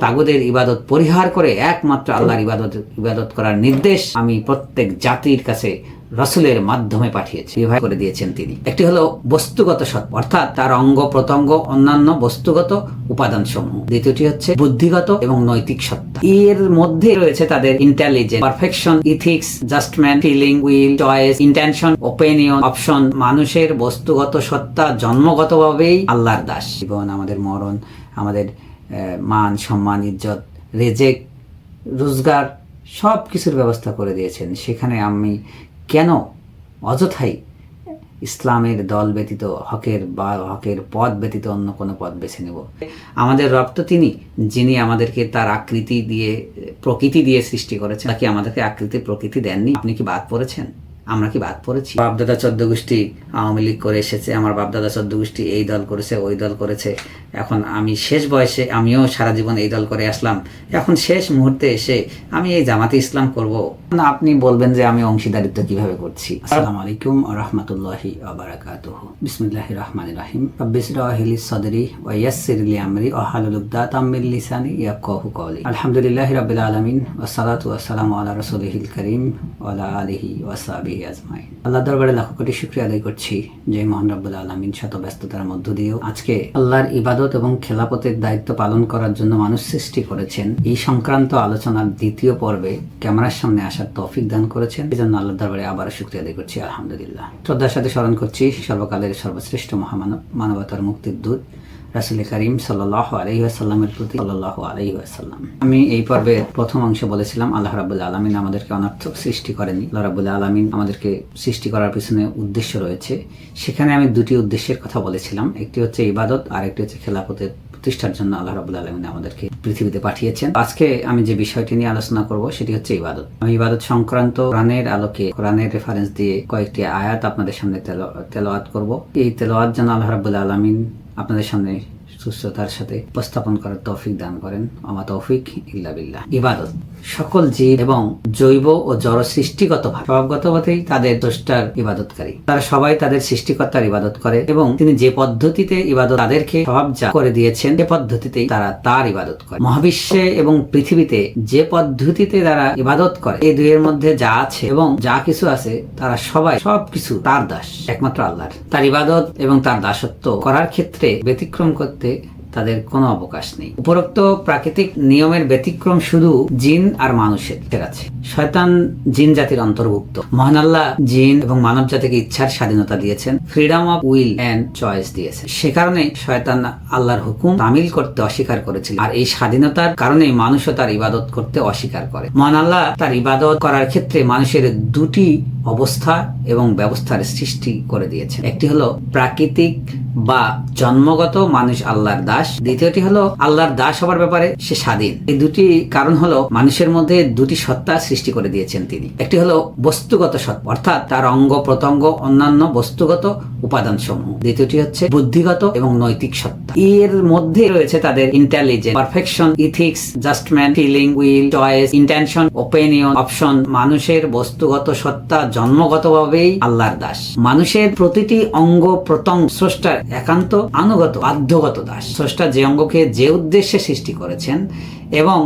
তাগুদের ইবাদত পরিহার করে একমাত্র আল্লাহর ইবাদত ইবাদত করার নির্দেশ আমি প্রত্যেক জাতির কাছে রসুলের মাধ্যমে পাঠিয়েছি। বিভাগ করে দিয়েছেন তিনি। একটি হলো বস্তুগত সত্য অর্থাৎ তার অঙ্গ প্রত্যঙ্গ, অন্যান্য বস্তুগত উপাদান সমূহ দ্বিতীয়টি হচ্ছে বুদ্ধিগত এবং নৈতিক সত্তা। এর মধ্যে রয়েছে তাদের intelligence perfection ethics judgement feeling will choice intention opinion option মানুষের বস্তুগত সত্তা জন্মগতভাবেই আল্লাহর দাস। জীবন আমাদের মরণ, আমাদের মান, সম্মান, ইজ্জত রেজেক রোজগার, সব কিছুর ব্যবস্থা করে দিয়েছেন। সেখানে আমি কেন অযথাই ইসলামের দল ব্যতীত, হকের বা হকের পথ ব্যতীত অন্য কোনো পথ বেছে নেব? আমাদের রব তো তিনি, যিনি আমাদেরকে তার আকৃতি দিয়ে, প্রকৃতি দিয়ে সৃষ্টি করেছেন। নাকি আমাদেরকে আকৃতি, প্রকৃতি দেননি? আপনি কি বাদ পড়েছেন? আমরা কি বাদ পড়েছি? বাপদাদা চোদ্দ গোষ্ঠী আওয়ামী লীগ করে এসেছে, আমার বাপদাদা চোদ্দ গোষ্ঠী এই দল করেছে, ওই দল করেছে। এখন আমি শেষ বয়সে আমিও সারা জীবন এই দল করে আসলাম। এখন শেষ মুহূর্তে এসে আমি এই জামাতে ইসলাম করব। না, আপনি বলবেন যে আমি অংশীদারিত্ব কীভাবে করছি। আসসালামু আলাইকুম রহমতুল্লাহি আবরাকাতুহু বিসমিল্লাহির রহমানির রহিম। রব্বিসরাহিলি সদরি ওয়া ইয়াসসিরলি আমরি ওয়া হালুল লিসানি আলহামদুলিল্লাহি রাব্বিল আলামিন ওয়া সালাতু ওয়া সালামু আলা রাসূলিহিল কারীম ওয়া আলা আলিহি ওয়া সাহবিহি আজমাইন। দরবারে লাখো কোটি শুকরিয়া আদায় করছি। যে মহান রাব্বুল আলামিন শত ব্যস্ততার মধ্য দিয়েও আজকে আল্লাহর ইবাদত এবং খেলাপথের দায়িত্ব পালন করার জন্য মানুষ সৃষ্টি করেছেন। এই সংক্রান্ত আলোচনার দ্বিতীয় পর্বে ক্যামেরার সামনে আসার তৌফিক দান করেছেন। এই জন্য আল্লাহ দরবারে আবারও শুক্রিয়া আদায় করছি, আলহামদুলিল্লাহ। শ্রদ্ধার সাথে স্মরণ করছি, সর্বকালের সর্বশ্রেষ্ঠ মহামানব, মানবতার মুক্তির দূত, রাসুল করিম সাল্লাহ আলহি আসাল্লামের প্রতি সাল্লাহ আলহি আসাল্লাম আমি এই পর্বের প্রথম অংশ বলেছিলাম, আল্লাহ রাবুল্লাহ আলমিন আমাদেরকে অনার্থক সৃষ্টি করেনি আল্লাহ রাবুল্লাহ আলমিন আমাদেরকে সৃষ্টি করার পিছনে উদ্দেশ্য রয়েছে। সেখানে আমি দুটি উদ্দেশ্যের কথা বলেছিলাম, একটি হচ্ছে ইবাদত আর একটি হচ্ছে খেলাপথের প্রতিষ্ঠার জন্য আল্লাহ রাবুল আলমিন আমাদেরকে পৃথিবীতে পাঠিয়েছেন। আজকে আমি যে বিষয়টি নিয়ে আলোচনা করব, সেটি হচ্ছে ইবাদত। আমি ইবাদত সংক্রান্ত কোরআনের আলোকে কোরআনের রেফারেন্স দিয়ে কয়েকটি আয়াত আপনাদের সামনে তেলোয়াত করব। এই তেলোয়াত যেন আল্লাহ রাবুল আলমিন আপনাদের সামনে সুস্থতার সাথে উপস্থাপন করার তৌফিক দান করেন। আমা তৌফিক ইল্লা বিল্লাহ। ইবাদত। সকল জীব এবং জৈব ও জড় সৃষ্টিগত স্বভাবগতভাবেই তাদের দ্রষ্টার ইবাদতকারী। তারা সবাই তাদের সৃষ্টিকর্তার ইবাদত করে এবং তিনি যে পদ্ধতিতে ইবাদত তাদেরকে স্বভাবজা করে দিয়েছেন, সে পদ্ধতিতেই তারা তার ইবাদত করে। মহাবিশ্বে এবং পৃথিবীতে যে পদ্ধতিতে তারা ইবাদত করে, এই দুইয়ের মধ্যে যা আছে এবং যা কিছু আছে, তারা সবাই সবকিছু তার দাস, একমাত্র আল্লাহর। তার ইবাদত এবং তার দাসত্ব করার ক্ষেত্রে ব্যতিক্রম করতে তাদের কোনো অবকাশ নেই। উপরোক্ত প্রাকৃতিক নিয়মের ব্যতিক্রম শুধু জিন আর মানুষের আছে। শয়তান জিন জাতির অন্তর্ভুক্ত। মহান আল্লাহ জিন এবং মানব জাতিকে ইচ্ছার স্বাধীনতা দিয়েছেন। Freedom of will and choice দিয়েছেন। সে কারণে শয়তান আল্লাহর হুকুম তামিল করতে অস্বীকার করেছিল। আর এই স্বাধীনতার কারণে মানুষও তার ইবাদত করতে অস্বীকার করে। মহান আল্লাহ তার ইবাদত করার ক্ষেত্রে মানুষের দুটি অবস্থা এবং ব্যবস্থার সৃষ্টি করে দিয়েছেন। একটি হলো প্রাকৃতিক বা জন্মগত মানুষ আল্লাহর দাস। দ্বিতীয়টি হলো আল্লাহর দাস হবার ব্যাপারে সে স্বাধীন। এই দুটি কারণ হলো মানুষের মধ্যে দুটি সত্তা সৃষ্টি করে দিয়েছেন তিনি। একটি হলো বস্তুগত সত্তা, অর্থাৎ তার অঙ্গ, প্রত্যঙ্গ, অন্যান্য বস্তুগত উপাদান সমূহ দ্বিতীয়টি হচ্ছে বুদ্ধিগত এবং নৈতিক সত্তা। এর মধ্যে রয়েছে তাদের intelligence perfection ethics judgement feeling will choice intention opinion option মানুষের বস্তুগত সত্তা জন্মগতভাবেই আল্লাহর দাস। মানুষের প্রতিটি অঙ্গ, প্রত্যঙ্গ স্রষ্টার একান্ত আনুগত বাধ্যগত দাস। স্রষ্টা যে অঙ্গকে যে উদ্দেশ্যে সৃষ্টি করেছেন এবং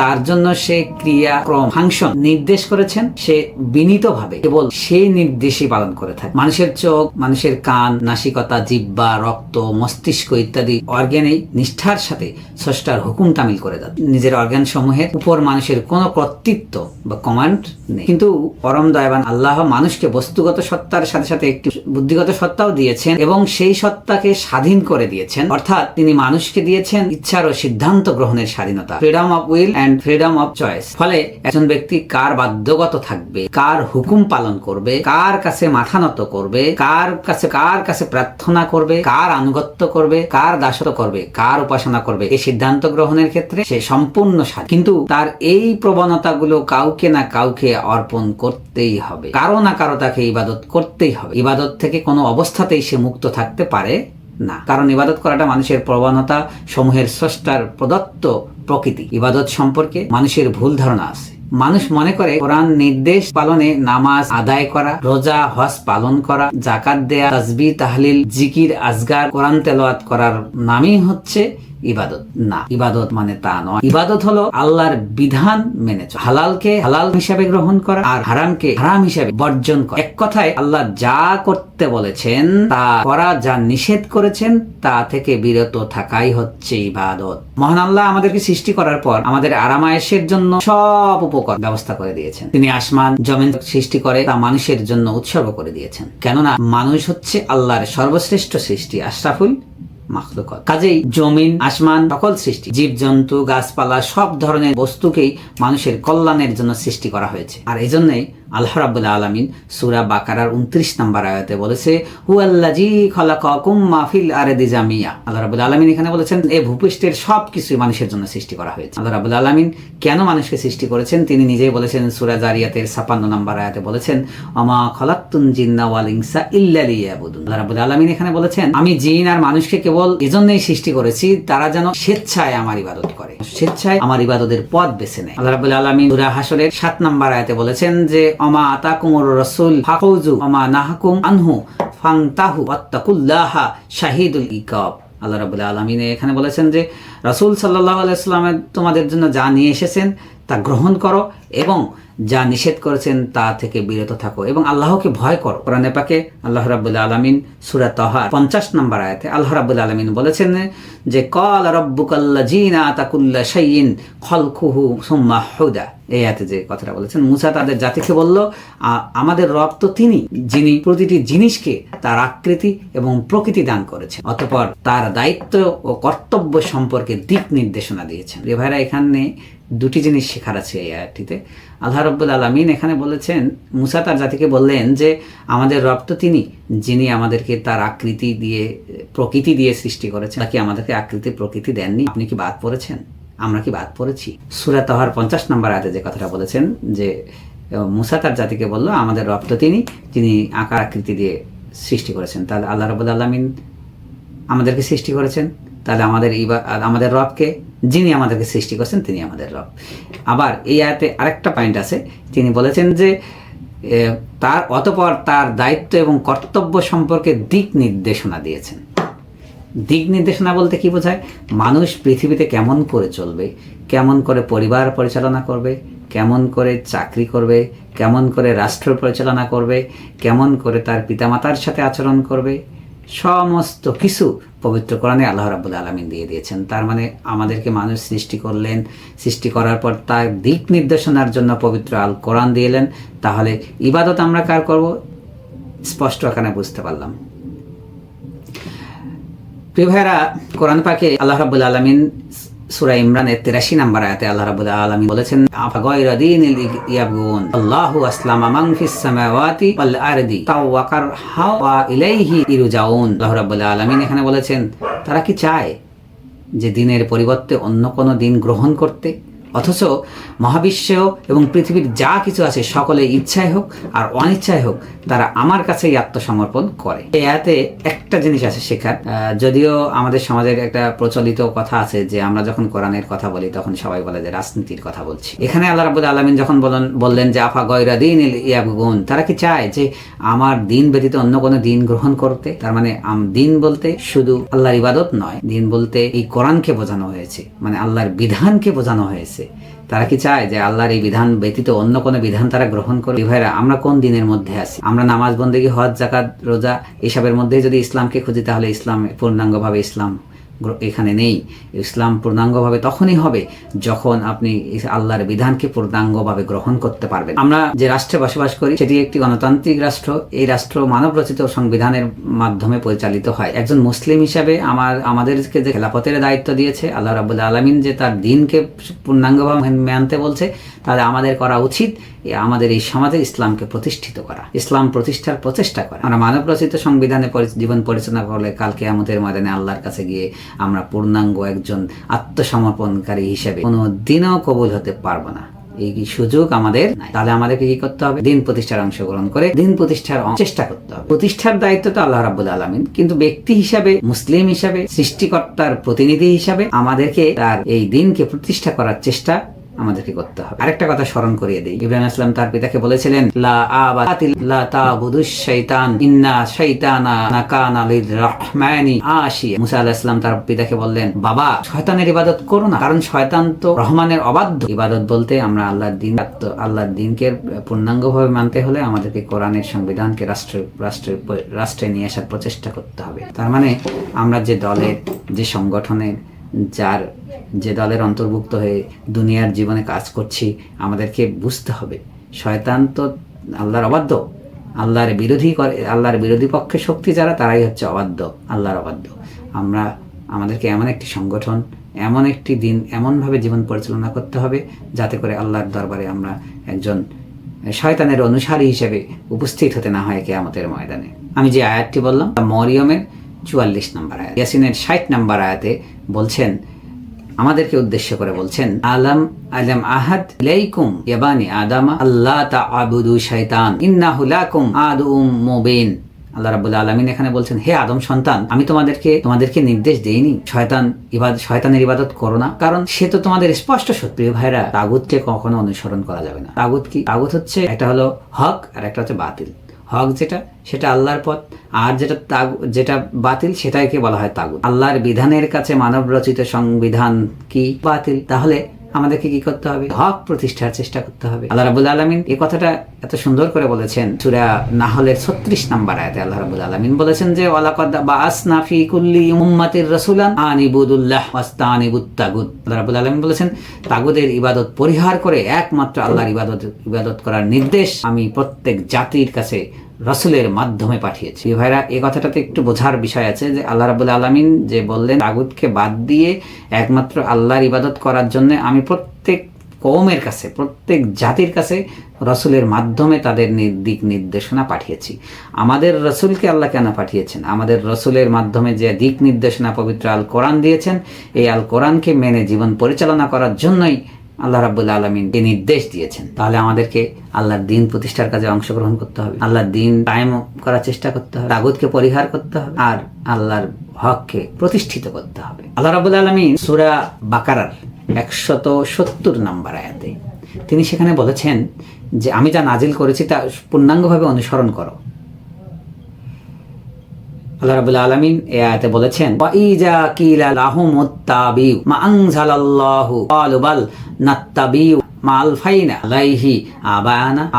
তার জন্য সে ক্রিয়াক্রম ফাংশন নির্দেশ করেছেন, সে বিনীতভাবে কেবল সেই নির্দেশই পালন করে থাকে। মানুষের চোখ, মানুষের কান, নাসিকতা জিব্বা রক্ত, মস্তিষ্ক ইত্যাদি অর্গ্যানেই নিষ্ঠার সাথে স্রষ্টার হুকুম তামিল করে দেয় নিজের অর্গ্যান সমূহের উপর মানুষের কোনো কর্তৃত্ব বা কমান্ড নেই। কিন্তু পরম দয়াবান আল্লাহ মানুষকে বস্তুগত সত্তার সাথে সাথে একটি বুদ্ধিগত সত্তাও দিয়েছেন এবং সেই সত্তাকে স্বাধীন করে দিয়েছেন। অর্থাৎ তিনি মানুষকে দিয়েছেন ইচ্ছার ও সিদ্ধান্ত গ্রহণের স্বাধীনতা। Freedom of will and freedom of choice ফলে একজন ব্যক্তি কার বাধ্যগত থাকবে, কার হুকুম পালন করবে, কার কাছে মাথা নত করবে, কার কাছে কার কাছে প্রার্থনা করবে, কার আনুগত্য করবে, কার দাসত্ব করবে, কার উপাসনা করবে, এই সিদ্ধান্ত গ্রহণের ক্ষেত্রে সে সম্পূর্ণ স্বাধীন কিন্তু তার এই প্রবণতাগুলো কাউকে না কাউকে অর্পণ করতেই হবে। কারও না কারও তাকে ইবাদত করতেই হবে। ইবাদত থেকে কোনো অবস্থাতেই সে মুক্ত থাকতে পারে না। কারণ ইবাদত করাটা মানুষের প্রবণতা সমূহের স্রষ্টার প্রদত্ত প্রকৃতি। ইবাদত সম্পর্কে মানুষের ভুল ধারণা আছে। মানুষ মনে করে কোরআন নির্দেশ পালনে নামাজ আদায় করা, রোজা, হজ পালন করা জাকাত দেয়া তাজবি তাহলিল, জিকির, আজগার, কোরআন তেলোয়াত করার নামই হচ্ছে ইবাদত। না, ইবাদত মানে তা নয়। ইবাদত হলো আল্লাহর বিধান মেনে চলা। হালালকে হালাল হিসাবে গ্রহণ করা আর হারামকে হারাম হিসাবে বর্জন করা। এক কথায় আল্লাহ যা করতে বলেছেন, তা করা, যা নিষেধ করেছেন, তা থেকে বিরত থাকাই হচ্ছে ইবাদত। মহান আল্লাহ আমাদেরকে সৃষ্টি করার পর আমাদের আরামায়েশের জন্য সব উপকরণ ব্যবস্থা করে দিয়েছেন। তিনি আসমান, জমিন সৃষ্টি করে তা মানুষের জন্য উৎসর্গ করে দিয়েছেন। কেননা মানুষ হচ্ছে আল্লাহর সর্বশ্রেষ্ঠ সৃষ্টি, আশরাফুল মাখলুকত। কাজেই জমিন, আসমান, সকল সৃষ্টি জীব জন্তু গাছপালা, সব ধরনের বস্তুকেই মানুষের কল্যাণের জন্য সৃষ্টি করা হয়েছে। আর এই জন্যই আল্লাহ আলমিন সুরা বাকারার উনত্রিশ নম্বর আয়াতে বলেছে হুয়াল্লাজি জামিয়া। আল্লাহ আলমিন এখানে বলেছেন ভূপৃষ্ঠের সব মানুষের জন্য সৃষ্টি করা হয়েছে। আল্লাহ আলমিন কেন মানুষকে সৃষ্টি করেছেন? তিনি নিজেই বলেছেন, সুরা জারিয়াতের ছাপান্ন নম্বর আয়াতে বলেছেন অমা জিন্না ওয়াল ইনসা ইল্লালিয়াবুদুন আল্লাহ আলমিন এখানে বলেছেন, আমি জিন আর মানুষকে কেবল এজন্যই সৃষ্টি করেছি, তারা যেন স্বেচ্ছায় আমার ইবাদত করে। স্বেচ্ছায় আমার ইবাদতের পথ বেছে নেয়। আল্লাহ রাবুল আলমিন সুরা হাসরের সাত নম্বর আয়াতে বলেছেন যে অমা আতাকুমুর রসুল ফাকৌজু অমা নাহাকুম আনহু ফাংতাহু ওয়াত্তাকুল্লাহা শাহিদুল ইকব আল্লাহ রাবুল্লাহ আলমিনে এখানে বলেছেন যে, রসুল সাল্লাহ আলাইস্লামের তোমাদের জন্য যা নিয়ে এসেছেন তা গ্রহণ করো এবং যা নিষেধ করেছেন তা থেকে বিরত থাকো এবং আল্লাহকে ভয় করো। কোরআনে পাকে আল্লাহ রাবুল্লাহ আলমিন সুরা তহার পঞ্চাশ নম্বর আয়াতে আল্লাহ রাবুল্লাহ আলমিন বলেছেন যে কল রব্বুকাল্লা জিনা তাকুল্লা শাইন খলকুহু সুম্মা হুদা। এই আয়াতে যে কথাটা বলেছেন, মুসা তাদের জাতিকে বলল, "আ- আমাদের রব তো তিনি, যিনি প্রতিটি জিনিসকে তার আকৃতি এবং প্রকৃতি দান করেছেন। অতঃপর তার দায়িত্ব ও কর্তব্য সম্পর্কে দিক নির্দেশনা দিয়েছেন। রে ভাইরা, এখানে দুটি জিনিস শেখার আছে এই আয়াতটিতে। আল্লাহ রব্বুল আলমিন এখানে বলেছেন, মুসা তার জাতিকে বললেন যে, আমাদের রব তো তিনি, যিনি আমাদেরকে তার আকৃতি দিয়ে, প্রকৃতি দিয়ে সৃষ্টি করেছেন। নাকি আমাদেরকে আকৃতি, প্রকৃতি দেননি। আপনি কি বাদ পড়েছেন? আমরা কি বাদ পড়েছি? সুরা তহার পঞ্চাশ নম্বর আয়াতে যে কথাটা বলেছেন যে, মুসা তার জাতিকে বলল, আমাদের রব তো তিনি, যিনি আকার, আকৃতি দিয়ে সৃষ্টি করেছেন। তাহলে আল্লাহ রবুল আলমিন আমাদেরকে সৃষ্টি করেছেন। তাহলে আমাদের ইবা, আমাদের রবকে যিনি আমাদেরকে সৃষ্টি করছেন, তিনি আমাদের রব। আবার এই আয়াতে আরেকটা পয়েন্ট আছে, তিনি বলেছেন যে তার অতপর তার দায়িত্ব এবং কর্তব্য সম্পর্কে দিক নির্দেশনা দিয়েছেন। দিক নির্দেশনা বলতে কি বোঝায়? মানুষ পৃথিবীতে কেমন করে চলবে, কেমন করে পরিবার পরিচালনা করবে, কেমন করে চাকরি করবে, কেমন করে রাষ্ট্র পরিচালনা করবে, কেমন করে তার পিতামাতার সাথে আচরণ করবে সমস্ত কিছু পবিত্র কোরআনে আল্লাহ রাবুল আলমিন দিয়ে দিয়েছেন। তার মানে আমাদেরকে মানুষ সৃষ্টি করলেন, সৃষ্টি করার পর তার দিক নির্দেশনার জন্য পবিত্র আল কোরআন দিয়েলেন। তাহলে ইবাদত আমরা কার করব? স্পষ্ট এখানে বুঝতে পারলাম। প্রিয় ভাইরা কোরআন পাকে আল্লাহ রাবুল আলমিন সুরা ইমরানের তেরাশি নাম্বার আয়াতে আল্লাহ রাবুল আলমী বলেছেন আল্লাহু আসলাম আমাং ফিস সামাওয়াতি ওয়াল আরদি তাওয়াকার হাওয়া ইলাইহি ইরুজাউন। আল্লাহ রাবুল আলমিন এখানে বলেছেন, তারা কি চায় যে দিনের পরিবর্তে অন্য কোনো দিন গ্রহণ করতে? অথচ মহাবিশ্ব এবং পৃথিবীর যা কিছু আছে সকলে ইচ্ছায় হোক আর অনিচ্ছায় হোক, তারা আমার কাছেই আত্মসমর্পণ করে। এই আয়াতে একটা জিনিস আছে শেখার। যদিও আমাদের সমাজের একটা প্রচলিত কথা আছে যে আমরা যখন কোরআনের কথা বলি, তখন সবাই বলে যে রাজনীতির কথা বলছি। এখানে আল্লাহ রাবুল আলমিন যখন বলেন, বললেন যে, আফা গয়রা দিন ইয়াবগুন? তারা কি চায় যে, আমার দিন ব্যতীত অন্য কোনো দিন গ্রহণ করতে? তার মানে দিন বলতে শুধু আল্লাহর ইবাদত নয়, দিন বলতে এই কোরআনকে বোঝানো হয়েছে। মানে আল্লাহর বিধানকে বোঝানো হয়েছে। তারা কি চায় যে আল্লাহর এই বিধান ব্যতীত অন্য কোনো বিধান তারা গ্রহণ করে ভাইরা, আমরা কোন দিনের মধ্যে আছি? আমরা নামাজ বন্দেগী, হজ, জাকাত, রোজা, এসবের মধ্যে যদি ইসলামকে খুঁজি, তাহলে ইসলাম পূর্ণাঙ্গভাবে ইসলাম এখানে নেই। ইসলাম পূর্ণাঙ্গভাবে তখনই হবে যখন আপনি আল্লাহর বিধানকে পূর্ণাঙ্গভাবে গ্রহণ করতে পারবেন। আমরা যে রাষ্ট্রে বসবাস করি, সেটি একটি গণতান্ত্রিক রাষ্ট্র। এই রাষ্ট্র মানব রচিত সংবিধানের মাধ্যমে পরিচালিত হয়। একজন মুসলিম হিসাবে আমার, আমাদেরকে যে খেলাফতের দায়িত্ব দিয়েছে, আল্লাহ রাবুল্লাহ আলমিন যে তার দিনকে পূর্ণাঙ্গভাবে মানতে বলছে, তাহলে আমাদের করা উচিত আমাদের এই সমাজে ইসলামকে প্রতিষ্ঠিত করা, ইসলাম প্রতিষ্ঠার প্রচেষ্টা করা। আমরা মানব রচিত সংবিধানে জীবন পরিচালনা করলে কালকে আমাদের ময়দানে আল্লাহর কাছে গিয়ে আমরা পূর্ণাঙ্গ একজন আত্মসমর্পণকারী হিসেবে কোনো দিনও কবুল হতে পারব না। এই সুযোগ আমাদের নাই। তাহলে আমাদেরকে কি করতে হবে? দিন প্রতিষ্ঠার অংশগ্রহণ করে দিন প্রতিষ্ঠার চেষ্টা করতে হবে। প্রতিষ্ঠার দায়িত্ব তো আল্লাহ রাবুল আলমিন। কিন্তু ব্যক্তি হিসাবে, মুসলিম হিসাবে, সৃষ্টিকর্তার প্রতিনিধি হিসাবে আমাদেরকে তার এই দিনকে প্রতিষ্ঠা করার চেষ্টা আমাদেরকে করতে হবে। আরেকটা কথা স্মরণ করিয়ে দিই। ইব্রাহিম আসলাম তার পিতাকে বলেছিলেন, লা আবাতিল লা শাইতান ইন্না শাইতানা নাকানা আশিয়া। মুসা আলাইহিস সালাম তার পিতাকে বললেন, বাবা, শয়তানের ইবাদত করো না, কারণ শয়তান তো রহমানের অবাধ্য। ইবাদত বলতে আমরা আল্লাহর দিন, আল্লাহর দিনকে পূর্ণাঙ্গভাবে মানতে হলে আমাদেরকে কোরআনের সংবিধানকে রাষ্ট্র, রাষ্ট্রের রাষ্ট্রে নিয়ে আসার প্রচেষ্টা করতে হবে। তার মানে আমরা যে দলের, যে সংগঠনের যার যে দলের অন্তর্ভুক্ত হয়ে দুনিয়ার জীবনে কাজ করছি, আমাদেরকে বুঝতে হবে। শয়তান তো আল্লাহর অবাধ্য। আল্লাহর বিরোধী করে, আল্লাহর বিরোধী পক্ষে শক্তি যারা, তারাই হচ্ছে অবাধ্য, আল্লাহর অবাধ্য। আমরা, আমাদেরকে এমন একটি সংগঠন, এমন একটি দিন, এমনভাবে জীবন পরিচালনা করতে হবে, যাতে করে আল্লাহর দরবারে আমরা একজন শয়তানের অনুসারী হিসেবে উপস্থিত হতে না হয় কেয়ামতের ময়দানে। আমি যে আয়াতটি বললাম মরিয়মের চুয়াল্লিশ নম্বর আয়াত, ইয়াসিনের ষাট নম্বর আয়াতে বলছেন, আমাদেরকে উদ্দেশ্য করে বলছেন, আলম আলম আহাদ ইলাইকুম ইয়াবানি আদামা আল্লাহ তাআবুদু শাইতান, ইন্নাহু লাকুম আদুম মুবিন। আল্লাহ রাব্বুল আলামিন এখানে বলছেন, হে আদম সন্তান, আমি তোমাদেরকে তোমাদেরকে নির্দেশ দেইনি, শয়তান ইবাদ, শয়তানের ইবাদত করো না, কারণ সে তো তোমাদের স্পষ্ট সত্য। ভাইরা তাগুতকে কখনো অনুসরণ করা যাবে না। তাগুত কি? তাগুত হচ্ছে, একটা হলো হক আর একটা হচ্ছে বাতিল। হক যেটা, সেটা আল্লাহর পথ, আর যেটা তাগ, যেটা বাতিল, সেটাকে বলা হয় তাগুত। আল্লাহর বিধানের কাছে মানব রচিত সংবিধান কি বাতিল? তাহলে আমাদেরকে কি করতে হবে? হক প্রতিষ্ঠার চেষ্টা করতে হবে। আল্লাহ রাবুল আলমিন এই কথাটা এত সুন্দর করে বলেছেন। সুরা নাহলের ছত্রিশ নাম্বার আয়াতে আল্লাহ রাবুল আলমিন বলেছেন যে, ওয়ালাকাদ বাআসনা ফি কুল্লি উম্মাতির রাসূলান আনিবুদুল্লাহ ওয়াস্তানিবুত তাগুত আল্লাহ রাবুল আলমিন বলেছেন, তাগুদের ইবাদত পরিহার করে একমাত্র আল্লাহর ইবাদত ইবাদত করার নির্দেশ আমি প্রত্যেক জাতির কাছে রসুলের মাধ্যমে পাঠিয়েছি। ভাইরা এই কথাটাতে একটু বোঝার বিষয় আছে যে আল্লাহ রাবুল আলমিন যে বললেন তাগুতকে বাদ দিয়ে একমাত্র আল্লাহর ইবাদত করার জন্য আমি প্রত্যেক কৌমের কাছে, প্রত্যেক জাতির কাছে রসুলের মাধ্যমে তাদের দিক নির্দেশনা পাঠিয়েছি। আমাদের রসুলকে আল্লাহ কেন পাঠিয়েছেন? আমাদের রসুলের মাধ্যমে যে দিক নির্দেশনা পবিত্র আল কোরআন দিয়েছেন, এই আল কোরআনকে মেনে জীবন পরিচালনা করার জন্যই আল্লাহ রাবুল্লা আলমিন এই নির্দেশ দিয়েছেন, তাহলে আমাদেরকে আল্লাহর দিন প্রতিষ্ঠার কাজে অংশগ্রহণ করতে হবে। আল্লাহর দিন কায়েম করার চেষ্টা করতে হবে। তাগুতকে পরিহার করতে হবে আর আল্লাহর হককে প্রতিষ্ঠিত করতে হবে। আল্লাহ রাবুল আলমিন সুরা বাকারার একশত সত্তর নাম্বার আয়াতে তিনি সেখানে বলেছেন যে, আমি যা নাজিল করেছি তা পূর্ণাঙ্গভাবে অনুসরণ করো। আল্লাহ রাবুল আলমিন এ আয়াতে বলেছেন কিলা লাহুম মুত্তাবিউ মা আনজালাল্লাহু ক্বালু বাল নাত্তাবিউ। লাইহি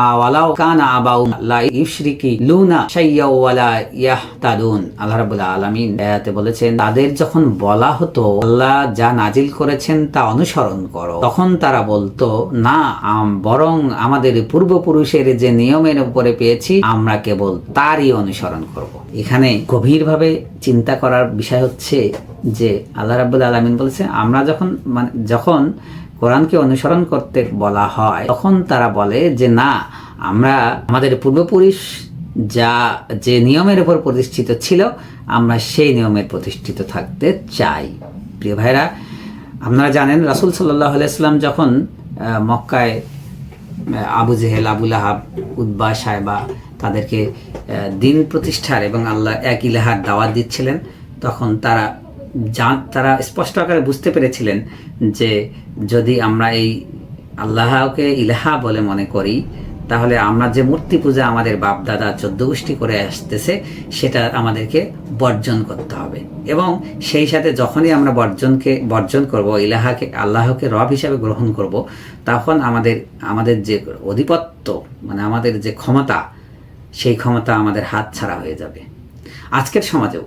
আওয়ালাও কানা আবাউ লা ইউশরিকি লুনা শাইয়া ওয়ালা ইয়াহতাদুন। আল্লাহ বলেছেন, তাদের যখন বলা হতো, আল্লাহ যা নাজিল করেছেন তা অনুসরণ করো। তখন তারা বলতো, না বরং আমাদের পূর্বপুরুষের যে নিয়মের উপরে পেয়েছি, আমরা কেবল তারই অনুসরণ করব। এখানে গভীরভাবে চিন্তা করার বিষয় হচ্ছে যে, আল্লাহ রাব্বুল আলামিন বলেছে, আমরা যখন মানে যখন কোরআনকে অনুসরণ করতে বলা হয়, তখন তারা বলে যে, না, আমরা, আমাদের পূর্বপুরুষ যা, যে নিয়মের উপর প্রতিষ্ঠিত ছিল, আমরা সেই নিয়মের প্রতিষ্ঠিত থাকতে চাই। প্রিয় ভাইরা আপনারা জানেন, রাসুল সাল্লাহ আলাইসলাম যখন মক্কায় আবু জেহেল আবুল আহাব উদ্বা সাহেবা তাদেরকে দিন প্রতিষ্ঠার এবং আল্লাহ এক ইলাহার দাওয়াত দিচ্ছিলেন, তখন তারা জান, তারা স্পষ্ট আকারে বুঝতে পেরেছিলেন যে যদি আমরা এই আল্লাহকে ইলাহা বলে মনে করি, তাহলে আমরা যে মূর্তি পূজা আমাদের বাপ দাদা চোদ্দ গোষ্ঠী করে আসতেছে, সেটা আমাদেরকে বর্জন করতে হবে। এবং সেই সাথে যখনই আমরা বর্জনকে, বর্জন করব, ইলাহাকে, আল্লাহকে রব হিসাবে গ্রহণ করব, তখন আমাদের আমাদের যে অধিপত্য মানে আমাদের যে ক্ষমতা, সেই ক্ষমতা আমাদের হাত ছাড়া হয়ে যাবে। আজকের সমাজেও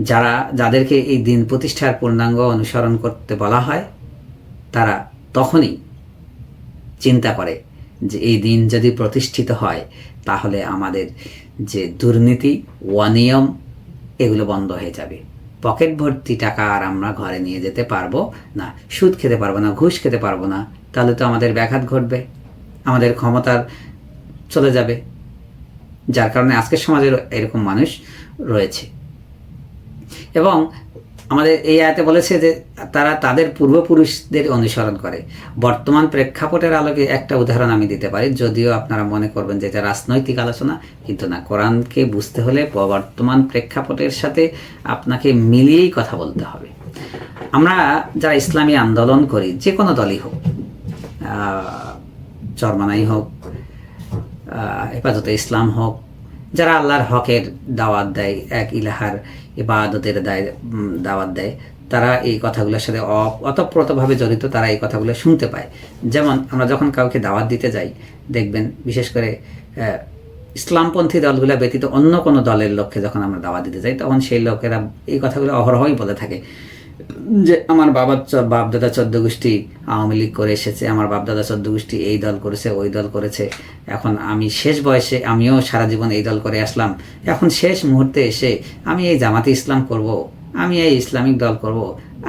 যারা, যাদেরকে এই দিন প্রতিষ্ঠার পূর্ণাঙ্গ অনুসরণ করতে বলা হয় তারা তখনই চিন্তা করে যে এই দিন যদি প্রতিষ্ঠিত হয়, তাহলে আমাদের যে দুর্নীতি, অনিয়ম, এগুলো বন্ধ হয়ে যাবে। পকেট ভর্তি টাকা আর আমরা ঘরে নিয়ে যেতে পারব না, সুদ খেতে পারব না, ঘুষ খেতে পারব না, তাহলে তো আমাদের ব্যাঘাত ঘটবে, আমাদের ক্ষমতার চলে যাবে। যার কারণে আজকের সমাজের এরকম মানুষ রয়েছে। এবং আমাদের এই আয়াতে বলেছে যে তারা তাদের পূর্বপুরুষদের অনুসরণ করে। বর্তমান প্রেক্ষাপটের আলোকে একটা উদাহরণ আমি দিতে পারি, যদিও আপনারা মনে করবেন যে এটা রাজনৈতিক আলোচনা, কিন্তু না, কোরআনকে বুঝতে হলে বর্তমান প্রেক্ষাপটের সাথে আপনাকে মিলিয়েই কথা বলতে হবে। আমরা যারা ইসলামী আন্দোলন করি, যে কোনো দলই হোক চরমানাই হোক হেফাজতে ইসলাম হোক, যারা আল্লাহর হকের দাওয়াত দেয়, এক ইলাহার ইবাদতের দায় দাওয়াত দেয়, তারা এই কথাগুলোর সাথে অতপ্রতভাবে জড়িত, তারা এই কথাগুলো শুনতে পায়। যেমন আমরা যখন কাউকে দাওয়াত দিতে যাই, দেখবেন বিশেষ করে ইসলামপন্থী দলগুলো ব্যতীত অন্য কোনো দলের লক্ষ্যে যখন আমরা দাওয়াত দিতে যাই, তখন সেই লোকেরা এই কথাগুলো অহরহই বলে থাকে। যে আমার বাবার বাপদাদা চোদ্দ গোষ্ঠী আওয়ামী লীগ করে এসেছে, আমার বাপদাদা চোদ্দ গোষ্ঠী এই দল করেছে, ওই দল করেছে। এখন আমি শেষ বয়সে আমিও সারা জীবন এই দল করে আসলাম। এখন শেষ মুহূর্তে এসে আমি এই জামাতে ইসলাম করব, আমি এই ইসলামিক দল করব,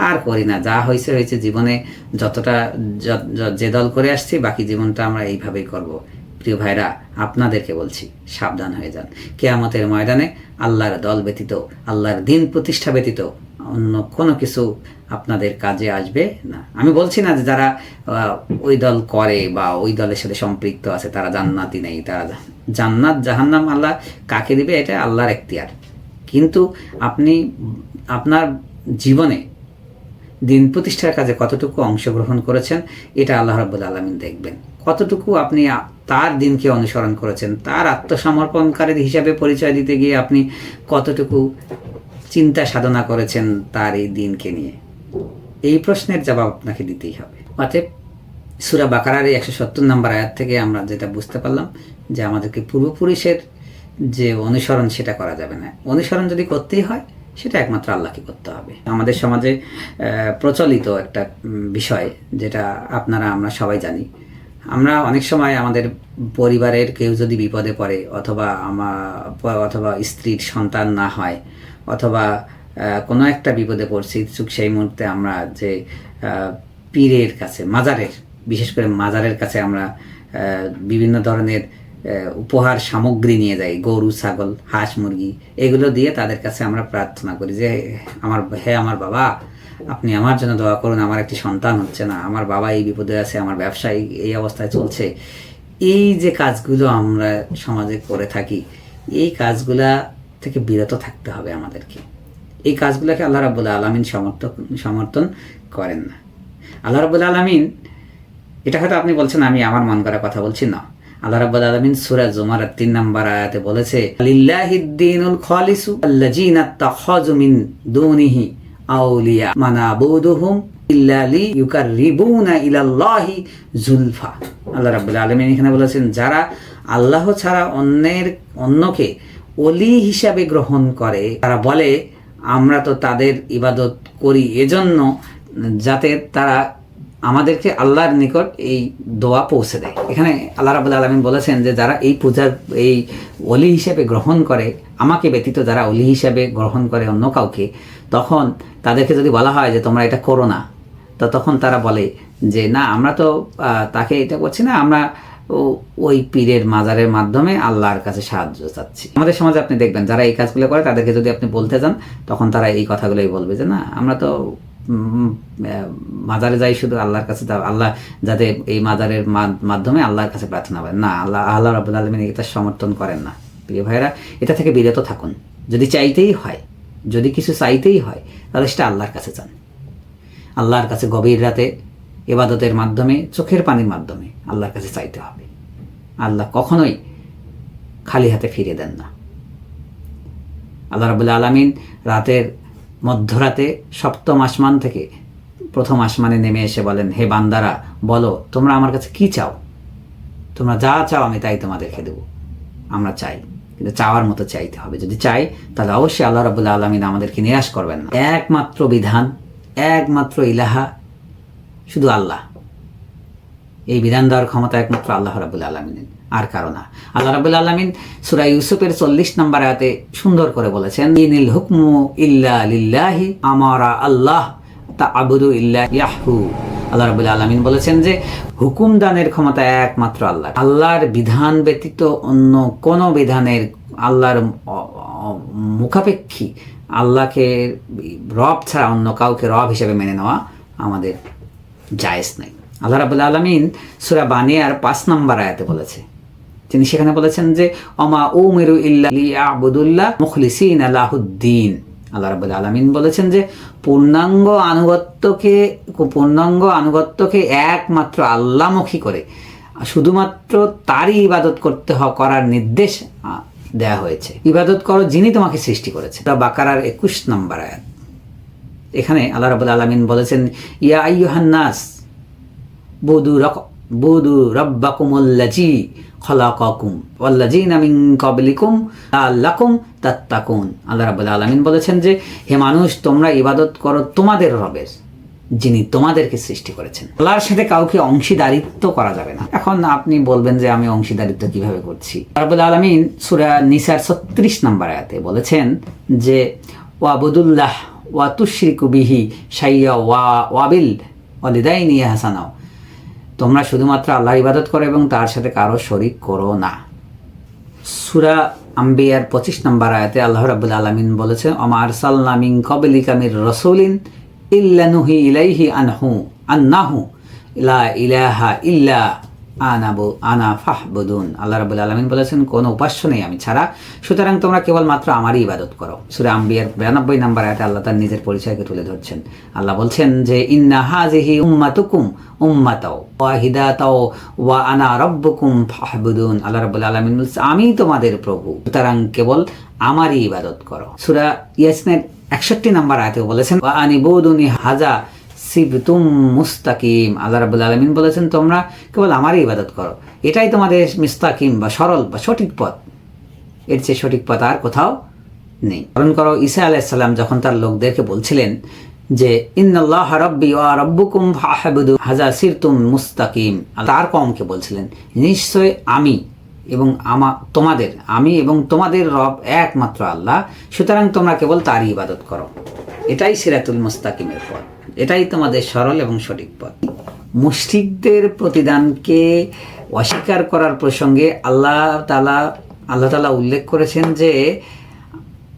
আর করি না। যা হয়েছে হয়েছে জীবনে যতটা যে দল করে আসছি, বাকি জীবনটা আমরা এইভাবেই করব। প্রিয় ভাইরা, আপনাদেরকে বলছি, সাবধান হয়ে যান। কেয়ামতের ময়দানে আল্লাহর দল ব্যতীত, আল্লাহর দিন প্রতিষ্ঠা ব্যতীত অন্য কোনো কিছু আপনাদের কাজে আসবে না। আমি বলছি না যে যারা ওই দল করে বা ওই দলের সাথে সম্পৃক্ত আছে, তারা জান্নাতি নেই, তারা জান্নাত, জাহান্নাম আল্লাহ কাকে দিবে? এটা আল্লাহর এখতিয়ার। কিন্তু আপনি, আপনার জীবনে দিন প্রতিষ্ঠার কাজে কতটুকু অংশগ্রহণ করেছেন, এটা আল্লাহ রাব্বুল আলমিন দেখবেন। কতটুকু আপনি তার দিনকে অনুসরণ করেছেন, তার আত্মসমর্পণকারী হিসাবে পরিচয় দিতে গিয়ে আপনি কতটুকু চিন্তা সাধনা করেছেন তার এই দিনকে নিয়ে। এই প্রশ্নের জবাব আপনাকে দিতেই হবে। অতএব সুরা বাকারার এই একশো সত্তর নম্বর আয়াত থেকে আমরা যেটা বুঝতে পারলাম যে আমাদেরকে পূর্বপুরুষের যে অনুসরণ সেটা করা যাবে না। অনুসরণ যদি করতেই হয়, সেটা একমাত্র আল্লাহকে করতে হবে। আমাদের সমাজে প্রচলিত একটা বিষয় যেটা আপনারা, আমরা সবাই জানি। আমরা অনেক সময় আমাদের পরিবারের কেউ যদি বিপদে পড়ে অথবা আমার অথবা স্ত্রীর সন্তান না হয় অথবা কোনো একটা বিপদে পড়ছি, ইচ্ছুক সেই মুহূর্তে আমরা যে পীরের কাছে, মাজারের, বিশেষ করে মাজারের কাছে আমরা বিভিন্ন ধরনের উপহার সামগ্রী নিয়ে যাই, গরু, ছাগল, হাঁস, মুরগি, এগুলো দিয়ে তাদের কাছে আমরা প্রার্থনা করি যে, আমার, হে আমার বাবা, আপনি আমার জন্য দোয়া করুন, আমার একটি সন্তান হচ্ছে না, আমার বাবা এই বিপদে আছে, আমার ব্যবসা এই- এই অবস্থায় চলছে। এই যে কাজগুলো আমরা সমাজে করে থাকি, এই কাজগুলা থেকে বিরত থাকতে হবে আমাদেরকে। এই কাজগুলোকে আল্লাহ রাবুল আলমিন সমর্থন সমর্থন করেন না। আল্লাহ রাবুল আলমিন, এটা হয়তো আপনি বলছেন, আমি আমার মন করা কথা বলছি না। আল্লাহ রাব্বুল আলামিন সূরা জুমার তিন নম্বর আয়াতে বলেছে আল্লাহ রাব্বুল আলামিন এখানে বলেছেন, যারা আল্লাহ ছাড়া অন্যের, অন্যকে অলি হিসাবে গ্রহণ করে। তারা বলে, আমরা তো তাদের ইবাদত করি এজন্য যাতে তারা আমাদেরকে আল্লাহর নিকট এই দোয়া পৌঁছে দেয়। এখানে আল্লাহ রাবুল আলমিন বলেছেন যে, যারা এই পূজার, এই অলি হিসেবে গ্রহণ করে, আমাকে ব্যতীত যারা অলি হিসেবে গ্রহণ করে অন্য কাউকে, তখন তাদেরকে যদি বলা হয় যে, তোমরা এটা করো না, তো তখন তারা বলে যে, না, আমরা তো তাকে এটা করছি না, আমরা ওই পীরের মাজারের মাধ্যমে আল্লাহর কাছে সাহায্য চাচ্ছি। আমাদের সমাজে আপনি দেখবেন, যারা এই কাজগুলো করে তাদেরকে যদি আপনি বলতে যান, তখন তারা এই কথাগুলোই বলবে যে, না, আমরা তো মাজারে যাই শুধু আল্লাহর কাছে আল্লাহ যাতে এই মাজারের মাধ্যমে আল্লাহর কাছে প্রার্থনা করেন। না, আল্লাহ আল্লাহ রাবুল আলমিন এটা সমর্থন করেন না। প্রিয় ভাইরা এটা থেকে বিরত থাকুন। যদি চাইতেই হয়, যদি কিছু চাইতেই হয়, তাহলে সেটা আল্লাহর কাছে চান আল্লাহর কাছে গভীর রাতে এবাদতের মাধ্যমে, চোখের পানির মাধ্যমে। আল্লাহর কাছে চাইতে হবে। আল্লাহ কখনোই খালি হাতে ফিরে দেন না। আল্লাহ রাবুল্লা আলমিন রাতের মধ্যরাতে সপ্তম আসমান থেকে প্রথম আসমানে নেমে এসে বলেন, হে বান্দারা, বলো, তোমরা আমার কাছে কি চাও? তোমরা যা চাও আমি তাই তোমাদেরকে দেবো। আমরা চাই, কিন্তু চাওয়ার মতো চাইতে হবে। যদি চাই, তাহলে অবশ্যই আল্লাহ রাবুল্লাহ আলমিন আমাদেরকে নিরাশ করবেন না। একমাত্র বিধান, একমাত্র ইলাহা, শুধু আল্লাহ। এই বিধান দেওয়ার ক্ষমতা একমাত্র আল্লাহ রাবুল আলমিনের, আর কারও না। আল্লাহ রাবুল আলমিন সুরা ইউসুফের চল্লিশ নম্বর আয়াতে সুন্দর করে বলেছেন, ইনিল হুকমু ইল্লা লিল্লাহি আমারা আল্লাহ তা আবুদু ইল্লা ইয়াহু। আল্লাহ রাবুল আলমিন বলেছেন যে, হুকুম দানের ক্ষমতা একমাত্র আল্লাহ আল্লাহর বিধান ব্যতীত অন্য কোনো বিধানের আল্লাহর মুখাপেক্ষী আল্লাহকে রব ছাড়া অন্য কাউকে রব হিসেবে মেনে নেওয়া আমাদের জায়েজ নেই। আল্লাহ রাবুল আলমিন সুরা বানিয়ার পাঁচ নম্বর আয়াতে বলেছে। তিনি সেখানে বলেছেন যে অমা উমেরু ইল্লা আবুদুল্লাহ মুখলিসিন আলাহুদ্দিন আল্লাহ রাবুল আলমিন বলেছেন যে, পূর্ণাঙ্গ আনুগত্যকে পূর্ণাঙ্গ আনুগত্যকে একমাত্র আল্লামুখী করে। শুধুমাত্র তারই ইবাদত করতে হ, করার নির্দেশ দেয়া হয়েছে। ইবাদত করো যিনি তোমাকে সৃষ্টি করেছে। তা বাকারার একুশ নম্বর আয়াত। এখানে আল্লাহ রাবুল আলমিন বলেছেন, ইয়া আইয়ুহান্নাস বুদু রক, বুদু রব্বাকুমুল্লাজি খলাকাকুম ওয়াল্লাজিনা মিন ক্বাবলিকুম লাআল্লাকুম তাত্তাকুন। আল্লাহ রাব্বুল আলামিন বলেছেন যে, হে মানুষ, তোমরা ইবাদত করো তোমাদের রবের, যিনি তোমাদেরকে সৃষ্টি করেছেন। আল্লাহর সাথে কাউকে অংশীদারিত্ব করা যাবে না। এখন আপনি বলবেন যে, আমি অংশীদারিত্ব কীভাবে করছি? রাব্বুল আলামিন সূরা নিসার 36 নম্বর আয়াতে বলেছেন যে, ওয়াবুদুল্লাহ ওয়া তুশরিকু বিহি শাইয়া ওয়া, ওয়াবিল ওয়ালিদাইনি হাসানাও। তোমরা শুধুমাত্র আল্লাহ ইবাদত করো এবং তার সাথে কারও শরিক করো না। সুরা আম্বিয়ার পঁচিশ নম্বর আয়াতে আল্লাহ রাবুল আলমিন বলেছে অমার সাল্লামিন কবলিকামির রসুলিন ইল্লানুহি ইলাইহি আনহু আন্নাহু ইলা ইলাহা ইল্লা আনা ফাহবুদুন। আল্লাহ রাবুল আলমিন বলেছেন, কোনো উপাস্য নেই আমি ছাড়া। সুতরাং তোমরা কেবলমাত্র আমারই ইবাদত করো। সুরা আম্বিয়ার বিরানব্বই নাম্বার আয়াতে আল্লাহ তার নিজের পরিচয়কে তুলে ধরছেন। আল্লাহ বলছেন যে, ইন্না হাজিহি উম্মাতুকুম উম্মাতাও ওয়াহিদাতাও ওয়া আনা রব্বুকুম ফাহবুদুন। আল্লাহ রাব্বুল আলামিন বলছে, আমি তোমাদের প্রভু। সুতরাং কেবল আমারই ইবাদত করো। সুরা ইয়াসিনের 61 নম্বর আয়াতে বলেছেন, ওয়া আনিবুদুনি হাজা সিবতুম মুস্তাকিম, আল্লাহ রাব্বুল আলামিন বলেছেন তোমরা কেবল আমারই ইবাদত করো। এটাই তোমাদের মুস্তাকিম বা সরল বা সঠিক পথ। এর চেয়ে সঠিক পথ আর কোথাও নেই। স্মরণ করো, ঈসা আলাইসাল্লাম যখন তার লোকদেরকে বলছিলেন যে, ইন্নাল্লাহ রব্বি ওয়া রব্বুকুম ফাহবুদু হাজা সিরতুম মুস্তাকিম তার কমকে বলছিলেন, নিশ্চয় আমি এবং আমা, তোমাদের, আমি এবং তোমাদের রব একমাত্র আল্লাহ, সুতরাং তোমরা কেবল তারই ইবাদত করো। এটাই সিরাতুল মুস্তাকিমের পথ। এটাই তোমাদের সরল এবং সঠিক পথ। মুশরিকদের প্রতিদানকে অস্বীকার করার প্রসঙ্গে আল্লাহ তালা আল্লাহ তালা উল্লেখ করেছেন যে,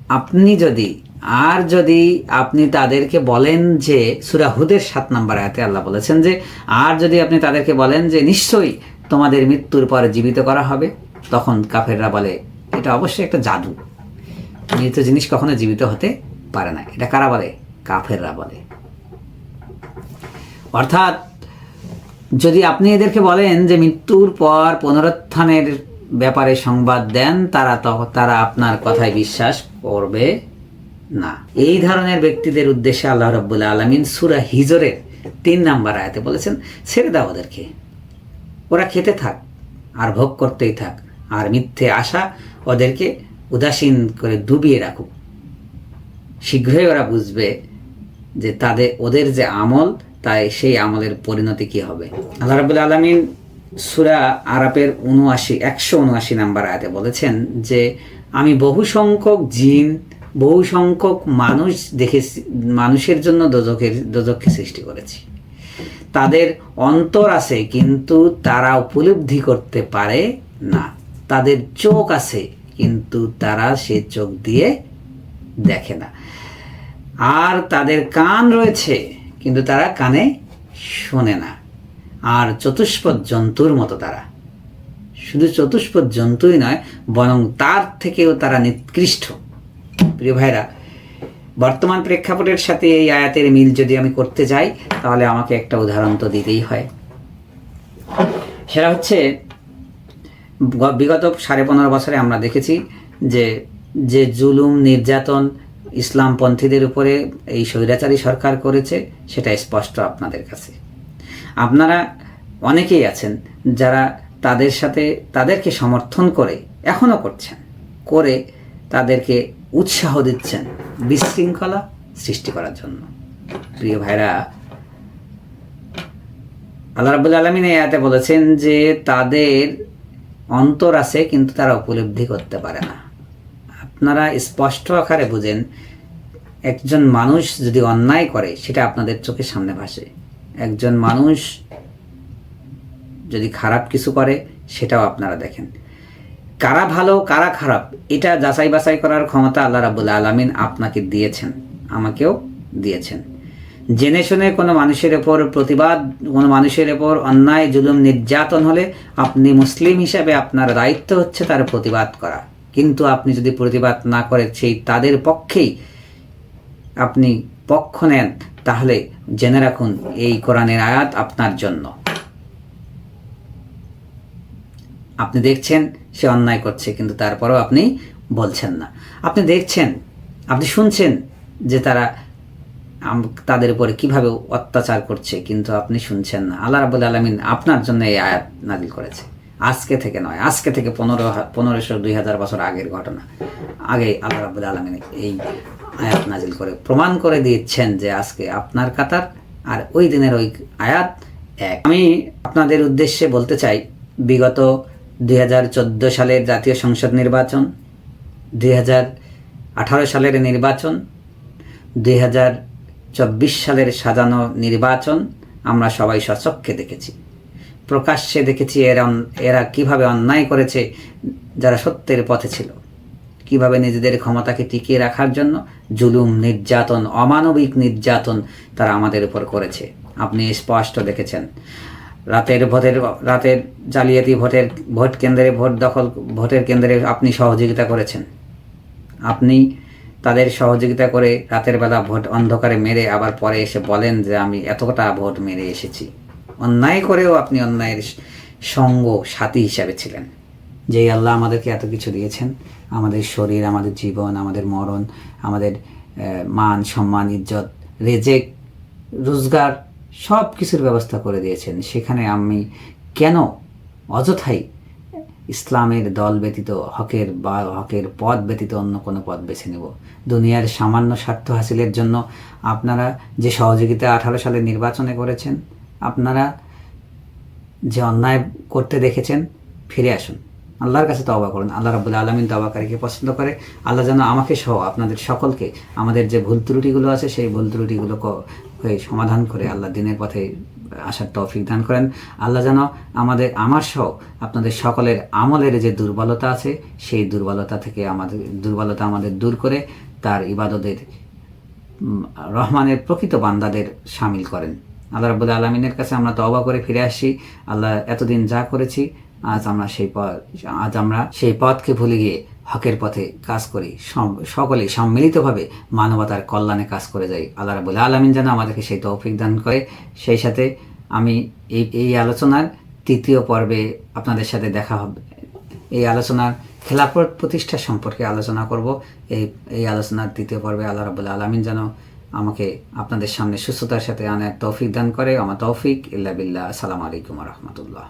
আপনি যদি, আর যদি আপনি তাদেরকে বলেন যে সুরাহুদের সাত নম্বর আয়াতে আল্লাহ বলেছেন যে, আর যদি আপনি তাদেরকে বলেন যে, নিশ্চয়ই তোমাদের মৃত্যুর পরে জীবিত করা হবে, তখন কাফেররা বলে, এটা অবশ্যই একটা জাদু। মৃত জিনিস কখনো জীবিত হতে পারে না। এটা কারা বলে? কাফেররা বলে। অর্থাৎ যদি আপনি এদেরকে বলেন যে মৃত্যুর পর পুনরুত্থানের ব্যাপারে সংবাদ দেন, তারা তারা আপনার কথায় বিশ্বাস করবে না। এই ধরনের ব্যক্তিদের উদ্দেশ্যে আল্লাহ রব্বুল আলমিন সুরা হিজরের তিন নাম্বার আয়াতে বলেছেন, ছেড়ে দাও ওদেরকে। ওরা খেতে থাক আর ভোগ করতেই থাক, আর মিথ্যে আশা ওদেরকে উদাসীন করে ডুবিয়ে রাখুক। শীঘ্রই ওরা বুঝবে যে তাদের, ওদের যে আমল তাই সেই আমলের পরিণতি কি হবে? আল্লাহ রাবুল আলমিন সুরা আরাপের উনআশি, একশো উনআশি নাম্বার আয়াতে বলেছেন যে, আমি বহু সংখ্যক জিন, বহু সংখ্যক মানুষ দেখে মানুষের জন্য দোজকের দোজককে সৃষ্টি করেছি। তাদের অন্তর আছে, কিন্তু তারা উপলব্ধি করতে পারে না। তাদের চোখ আছে, কিন্তু তারা সে চোখ দিয়ে দেখে না। আর তাদের কান রয়েছে কিন্তু তারা কানে শোনে না। আর চতুষ্পদ জন্তুর মতো তারা। শুধু চতুষ্পদ জন্তুই নয়, বরং তার থেকেও তারা নিকৃষ্ট। প্রিয় ভাইরা, বর্তমান প্রেক্ষাপটের সাথে এই আয়াতের মিল যদি আমি করতে যাই, তাহলে আমাকে একটা উদাহরণ তো দিতেই হয়। সেটা হচ্ছে বিগত সাড়ে পনেরো বছরে আমরা দেখেছি যে যে জুলুম, নির্যাতন ইসলামপন্থীদের উপরে এই স্বৈরাচারী সরকার করেছে, সেটা স্পষ্ট আপনাদের কাছে। আপনারা অনেকেই আছেন যারা তাদের সাথে তাদেরকে সমর্থন করে এখনও করছেন, করে তাদেরকে উৎসাহ দিচ্ছেন বিশৃঙ্খলা সৃষ্টি করার জন্য। প্রিয় ভাইরা, আল্লাহ রাবুল আলমিন আয়াতে বলেছেন যে তাদের অন্তর আছে কিন্তু তারা উপলব্ধি করতে পারে না। আপনারা স্পষ্ট আকারে বুঝেন, একজন মানুষ যদি অন্যায় করে, সেটা আপনাদের চোখের সামনে ভাসে। একজন মানুষ যদি খারাপ কিছু করে, সেটাও আপনারা দেখেন। কারা ভালো, কারা খারাপ, এটা যাচাই বাছাই করার ক্ষমতা আল্লাহ রাবুল আলমিন আপনাকে দিয়েছেন, আমাকেও দিয়েছেন। জেনে শুনে কোনো মানুষের ওপর প্রতিবাদ, কোনো মানুষের ওপর অন্যায়, জুলুম, নির্যাতন হলে আপনি মুসলিম হিসাবে আপনার দায়িত্ব হচ্ছে তার প্রতিবাদ করা। কিন্তু আপনি যদি প্রতিবাদ না করে সেই তাদের পক্ষেই আপনি পক্ষ নেন, তাহলে জেনে রাখুন এই কোরআনের আয়াত আপনার জন্য। আপনি দেখছেন, সে অন্যায় করছে, কিন্তু তারপরেও আপনি বলছেন না। আপনি দেখছেন, আপনি শুনছেন যে তারা তাদের উপরে কীভাবে অত্যাচার করছে, কিন্তু আপনি শুনছেন না। আল্লাহ রাবুল আলমিন আপনার জন্য এই আয়াত নাজিল করেছে। আজকে থেকে নয়, আজকে থেকে পনেরো পনেরোশো দুই হাজার বছর আগের ঘটনা। আগে আল্লাহ রাবুল আলমিন এই আয়াত নাজিল করে প্রমাণ করে দিচ্ছেন যে আজকে আপনার কাতার আর ওই দিনের ওই আয়াত এক। আমি আপনাদের উদ্দেশ্যে বলতে চাই, বিগত দুই হাজার চোদ্দ সালের জাতীয় সংসদ নির্বাচন, দুই হাজার আঠারো সালের নির্বাচন, দুই সালের সাজানো নির্বাচন আমরা সবাই সচক্ষে দেখেছি। প্রকাশ্যে দেখেছি এরা এরা কীভাবে অন্যায় করেছে, যারা সত্যের পথে ছিল। কীভাবে নিজেদের ক্ষমতাকে টিকিয়ে রাখার জন্য জুলুম, নির্যাতন, অমানবিক নির্যাতন তারা আমাদের উপর করেছে। আপনি স্পষ্ট দেখেছেন। রাতের ভোটের, রাতের জালিয়াতি ভোটের, ভোট কেন্দ্রে ভোট দখল, ভোটের কেন্দ্রে আপনি সহযোগিতা করেছেন। আপনি তাদের সহযোগিতা করে রাতের বেলা ভোট অন্ধকারে মেরে আবার পরে এসে বলেন যে আমি এতটা ভোট মেরে এসেছি। অন্যায় করেও আপনি অন্যায়ের সঙ্গ সাথী হিসাবে ছিলেন। যেই আল্লাহ আমাদেরকে এত কিছু দিয়েছেন, আমাদের শরীর, আমাদের জীবন, আমাদের মরণ, আমাদের মান, সম্মান, ইজ্জত, রেজেক, রোজগার সব কিছুর ব্যবস্থা করে দিয়েছেন। সেখানে আমি কেন অযথাই ইসলামের দল ব্যতীত, হকের বা, হকের পথ ব্যতীত অন্য কোনো পদ বেছে নেব? দুনিয়ার সামান্য স্বার্থ হাসিলের জন্য আপনারা যে সহযোগিতা আঠারো সালে নির্বাচনে করেছেন আপনারা যে অন্যায় করতে দেখেছেন, ফিরে আসুন। আল্লাহর কাছে তওবা করুন। আল্লাহ রাবুল আলমিন তওবাকারীকে পছন্দ করে? আল্লাহ যেন আমাকে সহ আপনাদের সকলকে আমাদের যে ভুল ত্রুটিগুলো আছে, সেই ভুল ত্রুটিগুলো হয়ে সমাধান করে আল্লাহ দিনের পথে আসার তৌফিক দান করেন। আল্লাহ যেন আমাদের, আমার সহ আপনাদের সকলের আমলের যে দুর্বলতা আছে, সেই দুর্বলতা থেকে আমাদের, দুর্বলতা আমাদের দূর করে তার ইবাদতের রহমানের প্রকৃত বান্দাদের সামিল করেন। আল্লাহ রাবুল আলমিনের কাছে আমরা তওবা করে ফিরে আসি। আল্লাহ এতদিন যা করেছি, আজ আমরা সেই পথ, আজ আমরা সেই পথকে ভুলে গিয়ে হকের পথে কাজ করি। সকলে সম্মিলিতভাবে মানবতার কল্যাণে কাজ করে যাই। আল্লাহ রাবুল আলমিন যেন আমাদেরকে সেই তৌফিক দান করে। সেই সাথে আমি এই এই আলোচনার তৃতীয় পর্বে আপনাদের সাথে দেখা হবে। এই আলোচনার খেলাফত প্রতিষ্ঠা সম্পর্কে আলোচনা করব। এই এই আলোচনার তৃতীয় পর্বে আল্লাহ রাবুল আলমিন যেন আমাকে আপনাদের সামনে সুস্থতার সাথে আনার তৌফিক দান করে। আমার তৌফিক, ইল্লা বিল্লাহ। আসসালামু আলাইকুম রহমতুল্লাহ।